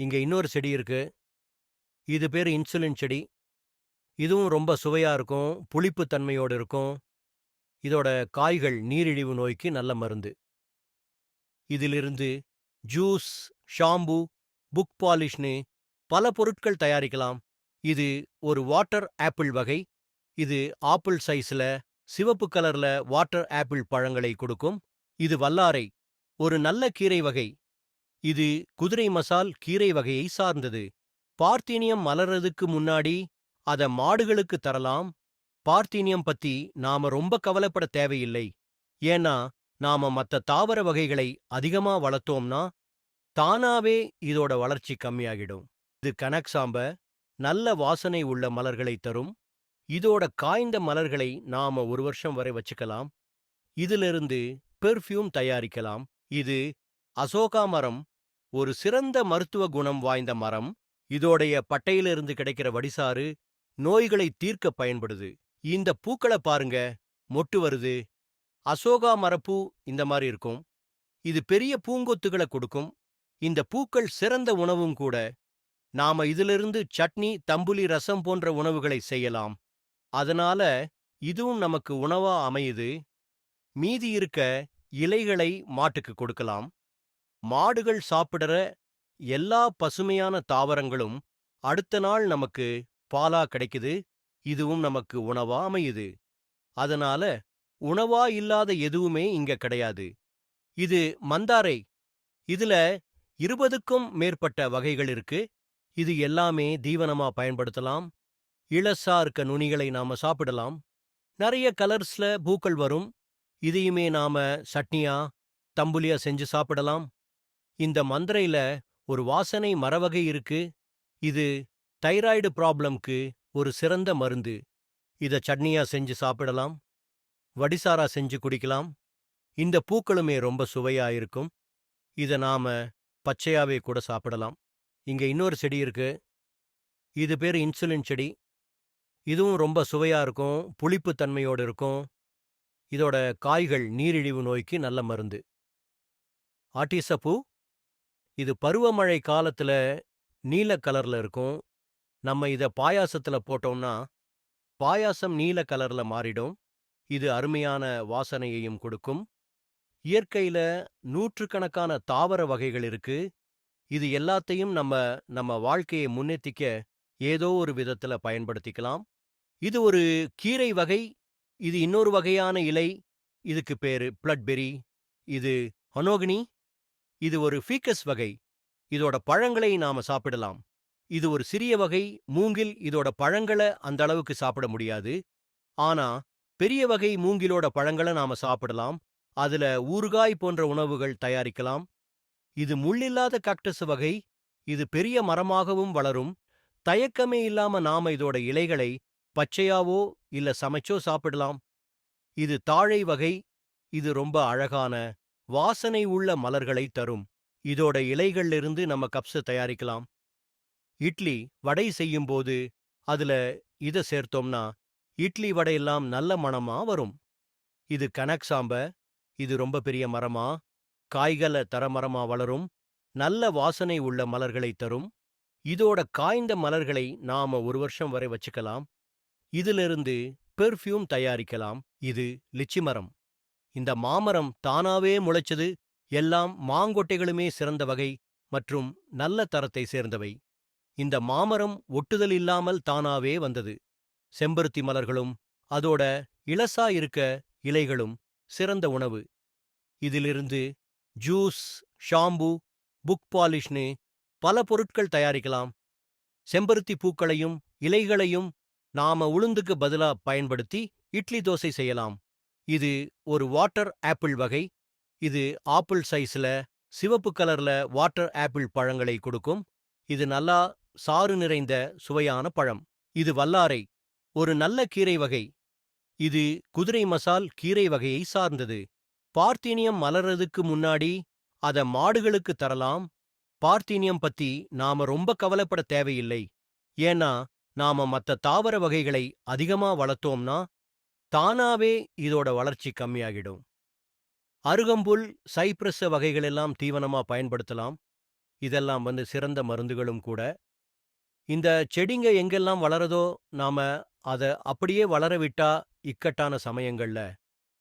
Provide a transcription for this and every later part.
இங்க இன்னொரு செடி இருக்கு. இது பேரு இன்சுலின் செடி. இதுவும் ரொம்ப சுவையா இருக்கும். புளிப்பு தன்மையோடு இருக்கும். இதோட காய்கள் நீரிழிவு நோய்க்கு நல்ல மருந்து. இதிலிருந்து ஜூஸ், ஷாம்பு, புக் பாலிஷ்னு பல பொருட்கள் தயாரிக்கலாம். இது ஒரு வாட்டர் ஆப்பிள் வகை. இது ஆப்பிள் சைஸ்ல சிவப்பு கலர்ல வாட்டர் ஆப்பிள் பழங்களை கொடுக்கும். இது வல்லாரை, ஒரு நல்ல கீரை வகை. இது குதிரை மசால் கீரை வகையை சார்ந்தது. பார்த்தீனியம் மலர்றதுக்கு முன்னாடி அத மாடுகளுக்கு தரலாம். பார்த்தீனியம் பத்தி நாம ரொம்ப கவலைப்பட தேவையில்லை. ஏன்னா நாம மத்த தாவர வகைகளை அதிகமா வளர்த்தோம்னா தானாவே இதோட வளர்ச்சி கம்மியாகிடும். இது கனக்சாம்ப நல்ல வாசனை உள்ள மலர்களை தரும். இதோட காய்ந்த மலர்களை நாம ஒரு வருஷம் வரை வச்சுக்கலாம். இதிலிருந்து பெர்ஃப்யூம் தயாரிக்கலாம். இது அசோகா மரம் ஒரு சிறந்த மருத்துவ குணம் வாய்ந்த மரம். இதோடைய பட்டையிலிருந்து கிடைக்கிற வடிசாறு நோய்களை தீர்க்க பயன்படுது. இந்த பூக்கள பாருங்க மொட்டு வருது. அசோகா மரப்பூ இந்த மாதிரி இருக்கும். இது பெரிய பூங்கொத்துகளை கொடுக்கும். இந்த பூக்கள் சிறந்த உணவும் கூட. நாம இதிலிருந்து சட்னி, தம்புலி ரசம் போன்ற உணவுகளை செய்யலாம். அதனால இதுவும் நமக்கு உணவா அமையுது. மீதி இருக்க இலைகளை மாட்டுக்கு கொடுக்கலாம். மாடுகள் சாப்பிடுற எல்லா பசுமையான தாவரங்களும் அடுத்த நாள் நமக்கு பாலா கிடைக்குது. இதுவும் நமக்கு உணவா அமையுது. அதனால உணவா இல்லாத எதுவுமே இங்க கிடையாது. இது மந்தாரை. இதுல இருபதுக்கும் மேற்பட்ட வகைகள் இருக்கு. இது எல்லாமே தீவனமா பயன்படுத்தலாம். இளசா இருக்க நுனிகளை நாம சாப்பிடலாம். நிறைய கலர்ஸ்ல பூக்கள் வரும். இதையுமே நாம சட்னியா, தம்புலியா செஞ்சு சாப்பிடலாம். இந்த மந்திரையில ஒரு வாசனை மரவகை இருக்கு. இது தைராய்டு ப்ராப்ளம்க்கு ஒரு சிறந்த மருந்து. இத சட்னியா செஞ்சு சாப்பிடலாம். வடிசாரா செஞ்சு குடிக்கலாம். இந்த பூக்களுமே ரொம்ப சுவையா இருக்கும். இத நாம பச்சையாவே கூட சாப்பிடலாம். இங்க இன்னொரு செடி இருக்கு. இது பேரு இன்சுலின் செடி. இதுவும் ரொம்ப சுவையா இருக்கும். புளிப்பு தன்மையோடு இருக்கும். இதோட காய்கள் நீரிழிவு நோய்க்கு நல்ல மருந்து. ஆட்டிசப்பூ இது பருவமழை காலத்துல நீல கலர்ல இருக்கும். நம்ம இத பாயாசத்துல போட்டோம்னா பாயாசம் நீல கலர்ல மாறிடும். இது அருமையான வாசனையையும் கொடுக்கும். இயற்கையில நூற்றுக்கணக்கான தாவர வகைகள் இருக்கு. இது எல்லாத்தையும் நம்ம நம்ம வாழ்க்கையை முன்னேத்திக்க ஏதோ ஒரு விதத்துல பயன்படுத்திக்கலாம். இது ஒரு கீரை வகை. இது இன்னொரு வகையான இலை. இதுக்கு பேரு பிளட்பெர்ரி. இது ஹனோகினி. இது ஒரு ஃபீக்கஸ் வகை. இதோட பழங்களை நாம சாப்பிடலாம். இது ஒரு சிறிய வகை மூங்கில் இதோட பழங்கள அந்த அளவுக்கு சாப்பிட முடியாது. ஆனா பெரிய வகை மூங்கிலோட பழங்கள நாம சாப்பிடலாம். அதுல ஊறுகாய் போன்ற உணவுகள் தயாரிக்கலாம். இது முள்ளில்லாத காக்டஸ் வகை. இது பெரிய மரமாகவும் வளரும். தயக்கமே இல்லாம நாம இதோட இலைகளை பச்சையாவோ இல்ல சமைச்சோ சாப்பிடலாம். இது தாழை வகை. இது ரொம்ப அழகான வாசனை உள்ள மலர்களை தரும். இதோட இலைகள்லிருந்து நம்ம கப்ஸ் தயாரிக்கலாம். இட்லி, வடை செய்யும்போது அதுல இத சேர்த்தோம்னா இட்லி வடையெல்லாம் நல்ல மணமா வரும். இது கனக்சாம்ப. இது ரொம்ப பெரிய மரமா, காய்கள தர மரமா வளரும். நல்ல வாசனை உள்ள மலர்களை தரும். இதோட காய்ந்த மலர்களை நாம ஒரு வருஷம் வரை வச்சுக்கலாம். இதிலிருந்து பெர்ஃப்யூம் தயாரிக்கலாம். இது லிச்சி மரம். இந்த மாமரம் தானாவே முளைச்சது. எல்லாம் மாங்கொட்டைகளுமே சிறந்த வகை மற்றும் நல்ல தரத்தை சேர்ந்தவை. இந்த மாமரம் ஒட்டுதல் இல்லாமல் தானாவே வந்தது. செம்பருத்தி மலர்களும் அதோட இலசா இருக்க இலைகளும் சிறந்த உணவு. இதிலிருந்து ஜூஸ், ஷாம்பு, புக் பாலிஷ்னு பல பொருட்கள் தயாரிக்கலாம். செம்பருத்தி பூக்களையும் இலைகளையும் நாம உளுந்துக்கு பதிலா பயன்படுத்தி இட்லி தோசை செய்யலாம். இது ஒரு வாட்டர் ஆப்பிள் வகை. இது ஆப்பிள் சைஸ்ல சிவப்பு கலர்ல வாட்டர் ஆப்பிள் பழங்களை கொடுக்கும். இது நல்லா சாறு நிறைந்த சுவையான பழம். இது வல்லாரை, ஒரு நல்ல கீரை வகை. இது குதிரை மசால் கீரை வகையை சார்ந்தது. பார்த்தீனியம் மலர்றதுக்கு முன்னாடி அத மாடுகளுக்கு தரலாம். பார்த்தீனியம் பத்தி நாம ரொம்ப கவலைப்பட தேவையில்லை. ஏன்னா நாம மத்த தாவர வகைகளை அதிகமா வளர்த்தோம்னா தானாவே இதோட வளர்ச்சி கம்மியாகிடும். அருகம்புல், சைப்ரஸ் வகைகளெல்லாம் தீவனமா பயன்படுத்தலாம். இதெல்லாம் வந்து சிறந்த மருந்துகளும் கூட. இந்த செடிங்க எங்கெல்லாம் வளருதோ, நாம அத அப்படியே வளர விட்டா, இக்கட்டான சமயங்கள்ல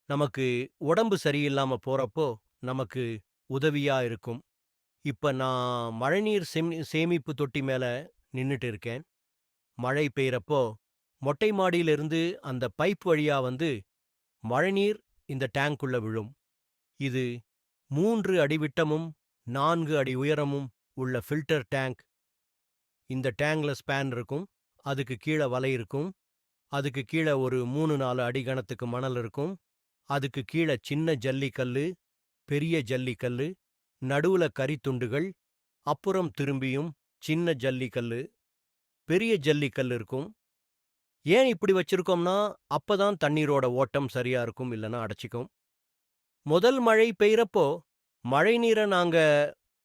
நமக்கு உடம்பு சரியில்லாம போறப்போ, நமக்கு உதவியா இருக்கும். இப்ப நான் மழைநீர் செமி சேமிப்பு தொட்டி மேல நின்னுட்டு இருக்கேன். மழை பெய்யறப்போ, மொட்டை மாடியிலிருந்து அந்த பைப் வழியா வந்து மழைநீர் இந்த டேங்க்குள்ள விழும். இது மூன்று அடி விட்டமும், நான்கு அடி உயரமும் உள்ள ஃபில்டர் டேங்க். இந்த டேங்க்ல ஸ்பேன் இருக்கும். அதுக்கு கீழ வலை இருக்கும். அதுக்கு கீழ ஒரு 3, 4 அடி கணத்துக்கு மணல் இருக்கும். அதுக்கு கீழ சின்ன ஜல்லிக்கல்லு, பெரிய ஜல்லிக்கல்லு, நடுவுல கரித்துண்டுகள், அப்புறம் திரும்பியும் சின்ன ஜல்லிக்கல்லு, பெரிய ஜல்லிக்கல் இருக்கும். ஏன் இப்படி வச்சிருக்கோம்னா, அப்பதான் தண்ணீரோட ஓட்டம் சரியா இருக்கும், இல்லன்னா அடைச்சிக்கும் முதல் மழை பெய்யறப்போ, மழைநீரை நாங்க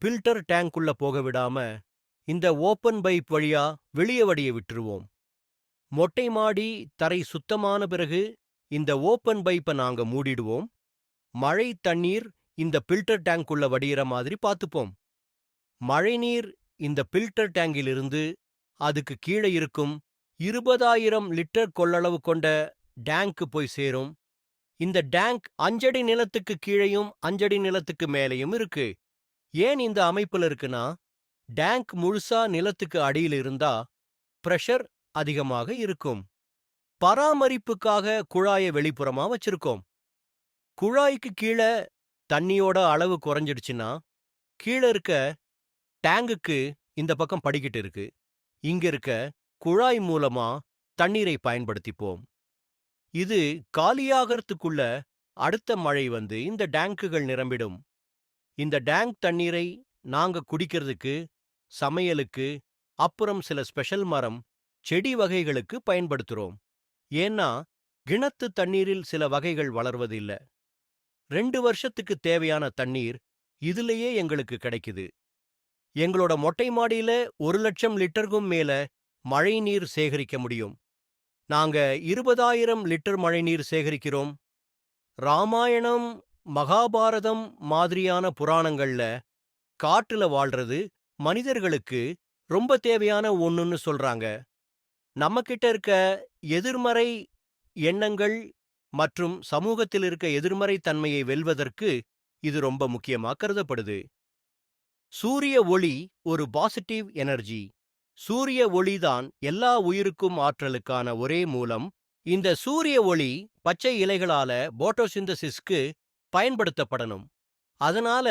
ஃபில்டர் டேங்க்குள்ள போக விடாம, இந்த ஓப்பன் பைப் வழியா வெளிய வடிய விட்டுருவோம். மொட்டை மாடி, தரை சுத்தமான பிறகு இந்த ஓப்பன் பைப்ப நாங்க மூடிடுவோம். மழை தண்ணீர் இந்த பில்டர் டேங்க்குள்ள வடிகிற மாதிரி பார்த்துப்போம் மழைநீர் இந்த பில்டர் டேங்கிலிருந்து அதுக்கு கீழ இருக்கும் 20,000 லிட்டர் கொள்ளளவு கொண்ட டேங்க்கு போய் சேரும். இந்த டேங்க் அஞ்சடி நிலத்துக்கு கீழயும், அஞ்சடி நிலத்துக்கு மேலயும் இருக்கு. ஏன் இந்த அமைப்புல இருக்குன்னா, டேங்க் முழுசா நிலத்துக்கு அடியில இருந்தா, பிரஷர் அதிகமாக இருக்கும். பராமரிப்புக்காக குழாயை வெளிப்புறமா வச்சிருக்கோம். குழாய்க்கு கீழ தண்ணியோட அளவு குறைஞ்சிடுச்சுன்னா, கீழ இருக்க டேங்குக்கு இந்த பக்கம் படிக்கிட்டு இருக்கு. இங்க இருக்க குழாய் மூலமா தண்ணீரை பயன்படுத்திப்போம். இது காலியாகறதுக்குள்ள அடுத்த மழை வந்து இந்த டேங்குகள் நிரம்பிடும். இந்த டேங்க் தண்ணீரை நாங்க குடிக்கிறதுக்கு, சமையலுக்கு, அப்புறம் சில ஸ்பெஷல் மரம், செடி வகைகளுக்கு பயன்படுத்துறோம். ஏன்னா, கிணத்து தண்ணீரில் சில வகைகள் வளர்வதில்ல ரெண்டு வருஷத்துக்கு தேவையான தண்ணீர் இதுலயே எங்களுக்கு கிடைக்குது. எங்களோட மொட்டை மாடியில ஒரு லட்சம் லிட்டருக்கும் மேல மழைநீர் சேகரிக்க முடியும். நாங்க 20,000 லிட்டர் மழைநீர் சேகரிக்கிறோம். ராமாயணம், மகாபாரதம் மாதிரியான புராணங்கள்ல காட்டுல வாழ்றது மனிதர்களுக்கு ரொம்ப தேவையான ஒண்ணுன்னு சொல்றாங்க. நம்மகிட்ட இருக்க எதிர்மறை எண்ணங்கள் மற்றும் சமூகத்தில் இருக்க எதிர்மறை தன்மையை வெல்வதற்கு இது ரொம்ப முக்கியமா கருதப்படுது. சூரிய ஒளி ஒரு பாசிட்டிவ் எனர்ஜி. சூரிய ஒளிதான் எல்லா உயிருக்கும் ஆற்றலுக்கான ஒரே மூலம். இந்த சூரிய ஒளி பச்சை இலைகளால போட்டோசிந்தசிஸ்க்கு பயன்படுத்தப்படணும். அதனால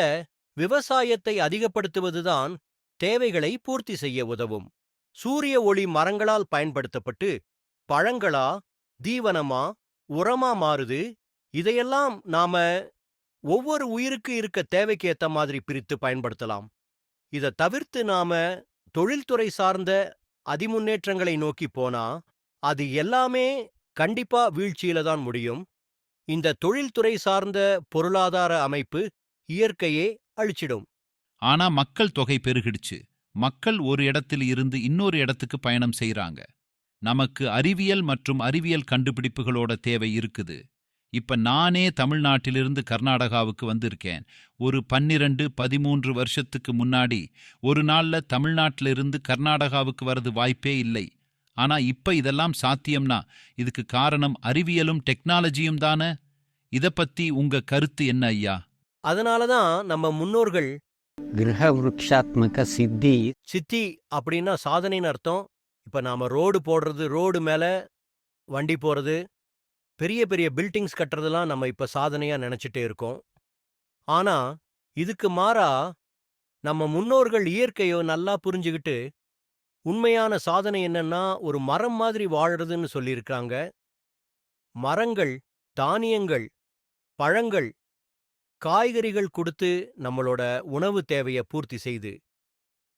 விவசாயத்தை அதிகப்படுத்துவதுதான் தேவைகளை பூர்த்தி செய்ய உதவும். சூரிய ஒளி மரங்களால் பயன்படுத்தப்பட்டு, பழங்களா, தீவனமா, உரமா மாறுது. இதையெல்லாம் நாம ஒவ்வொரு உயிருக்கு இருக்க தேவைக்கு ஏத்த மாதிரி பிரித்து பயன்படுத்தலாம். இத தவிர்த்து நாம தொழில்துறை சார்ந்த அதிமுன்னேற்றங்களை நோக்கி போனா, அது எல்லாமே கண்டிப்பா வீழ்ச்சியில தான் முடியும். இந்த தொழில்துறை சார்ந்த பொருளாதார அமைப்பு இயற்கையே அழிச்சிடும். ஆனா மக்கள் தொகை பெருகிடுச்சு. மக்கள் ஒரு இடத்தில் இருந்து இன்னொரு இடத்துக்கு பயணம் செய்றாங்க. நமக்கு அறிவியல் மற்றும் அறிவியல் கண்டுபிடிப்புகளோட தேவை இருக்குது. இப்ப நானே தமிழ்நாட்டிலிருந்து கர்நாடகாவுக்கு வந்திருக்கேன். ஒரு 12, 13 வருஷத்துக்கு முன்னாடி ஒரு நாள்ல தமிழ்நாட்டில இருந்து கர்நாடகாவுக்கு வரது வாய்ப்பே இல்லை. ஆனா இப்ப இதெல்லாம் சாத்தியம்னா இதுக்கு காரணம் அறிவியலும் டெக்னாலஜியும் தானே? இத பத்தி உங்க கருத்து என்ன ஐயா? அதனால தான் நம்ம முன்னோர்கள் கிரகவிருக்ஷாத்மக சித்தி சித்தி அப்படின்னா சாதனைன்னு அர்த்தம். இப்ப நாம ரோடு போடுறது, ரோடு மேல வண்டி போறது, பெரிய பெரிய பில்டிங்ஸ் கட்டுறதெல்லாம் நம்ம இப்ப சாதனையா நினச்சிட்டே இருக்கோம். ஆனா, இதுக்கு மாறா நம்ம முன்னோர்கள் இயற்கையோ நல்லா புரிஞ்சுகிட்டு, உண்மையான சாதனை என்னன்னா ஒரு மரம் மாதிரி வாழறதுன்னு சொல்லியிருக்காங்க. மரங்கள், தானியங்கள், பழங்கள், காய்கறிகள் கொடுத்து நம்மளோட உணவு தேவைய பூர்த்தி செய்து.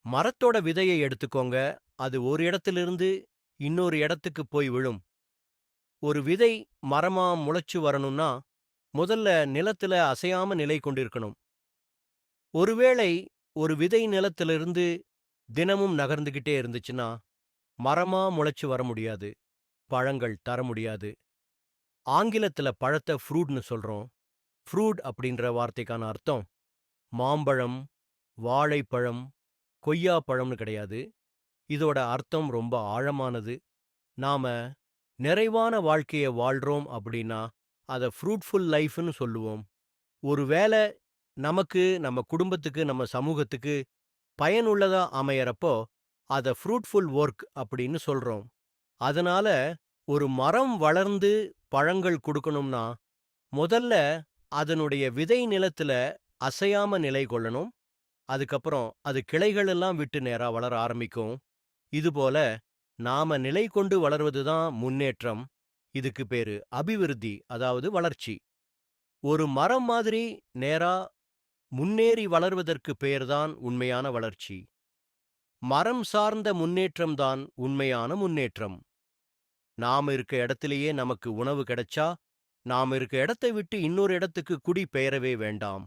மரத்தோட விதையை எடுத்துக்கோங்க. அது ஒரு இடத்திலிருந்து இன்னொரு இடத்துக்கு போய் விழும். ஒரு விதை மரமா முளைச்சு வரணும்னா, முதல்ல நிலத்துல அசையாம நிலை கொண்டிருக்கணும். ஒருவேளை ஒரு விதை நிலத்திலிருந்து தினமும் நகர்ந்துகிட்டே இருந்துச்சுன்னா, மரமா முளைச்சு வர முடியாது. பழங்கள் தர முடியாது. ஆங்கிலத்துல பழத்த ஃப்ரூட்னு சொல்றோம். ஃப்ரூட் அப்படின்ற வார்த்தைக்கான அர்த்தம் மாம்பழம், வாழைப்பழம், கொய்யா பழம்னு கிடையாது இதோட அர்த்தம் ரொம்ப ஆழமானது நாம நிறைவான வாழ்க்கைய வாழ்றோம் அப்படின்னா அத ஃப்ரூட்ஃபுல் லைஃப்னு சொல்லுவோம். ஒருவேளை நமக்கு நம்ம குடும்பத்துக்கு நம்ம சமூகத்துக்கு பயனுள்ளதா அமையறப்போ அத ஃப்ரூட்ஃபுல் ஒர்க் அப்படின்னு சொல்றோம். அதனால ஒரு மரம் வளர்ந்து பழங்கள் கொடுக்கணும்னா முதல்ல அதனுடைய விதை நிலத்துல அசையாம நிலை கொள்ளணும். அதுக்கப்புறம் அது கிளைகளெல்லாம் விட்டு நேரா வளர ஆரம்பிக்கும். இதுபோல நாம நிலை கொண்டு வளர்வதுதான் முன்னேற்றம். இதுக்கு பேரு அபிவிருத்தி அதாவது வளர்ச்சி. ஒரு மரம் மாதிரி நேரா முன்னேறி வளர்வதற்கு பெயர்தான் உண்மையான வளர்ச்சி. மரம் சார்ந்த முன்னேற்றம்தான் உண்மையான முன்னேற்றம். நாம இருக்க இடத்திலேயே நமக்கு உணவு கிடைச்சா நாம இருக்க இடத்தை விட்டு இன்னொரு இடத்துக்கு குடி பெயரவே வேண்டாம்.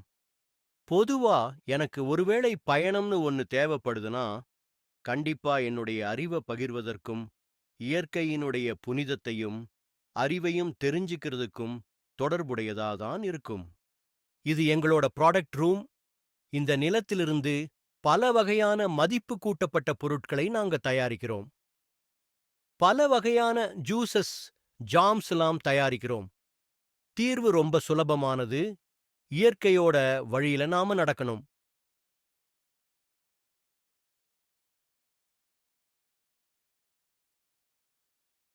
பொதுவா எனக்கு ஒருவேளை பயணம்னு ஒன்னு தேவைப்படுதுன்னா கண்டிப்பா என்னுடைய அறிவை பகிர்வதற்கும் இயற்கையினுடைய புனிதத்தையும் அறிவையும் தெரிஞ்சுக்கிறதுக்கும் தொடர்புடையதா தான் இருக்கும். இது எங்களோட ப்ராடக்ட் ரூம் இந்த நிலத்திலிருந்து பல வகையான மதிப்பு கூட்டப்பட்ட பொருட்களை நாங்க தயாரிக்கிறோம். பல வகையான ஜூசஸ் ஜாம்ஸ் எல்லாம் தயாரிக்கிறோம். தீர்வு ரொம்ப சுலபமானது. இயற்கையோட வழியில நாம நடக்கணும்.